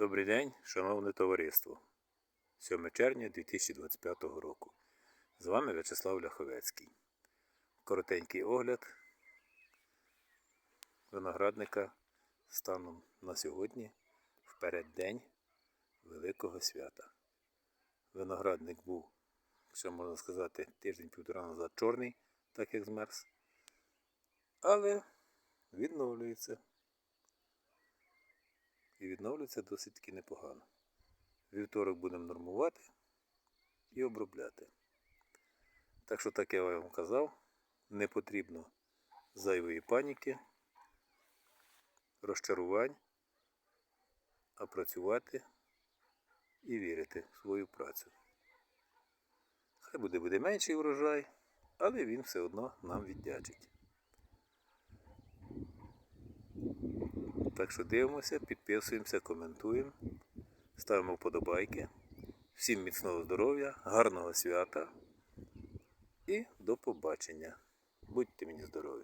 Добрий день, шановне товариство. 7 червня 2025 року. З вами В'ячеслав Ляховецький. Коротенький огляд виноградника станом на сьогодні в переддень Великого свята. Виноградник був, що можна сказати, тиждень-півтора назад чорний, так як змерз. Але відновлюється і відновлюється досить таки непогано. Вівторок будемо нормувати і обробляти. Так що, так я вам казав, не потрібно зайвої паніки, розчарувань, а працювати і вірити в свою працю. Хай буде буде менший врожай, але він все одно нам віддячить. Так що дивимося, підписуємося, коментуємо, ставимо вподобайки. Всім міцного здоров'я, гарного свята і до побачення. Будьте мені здорові!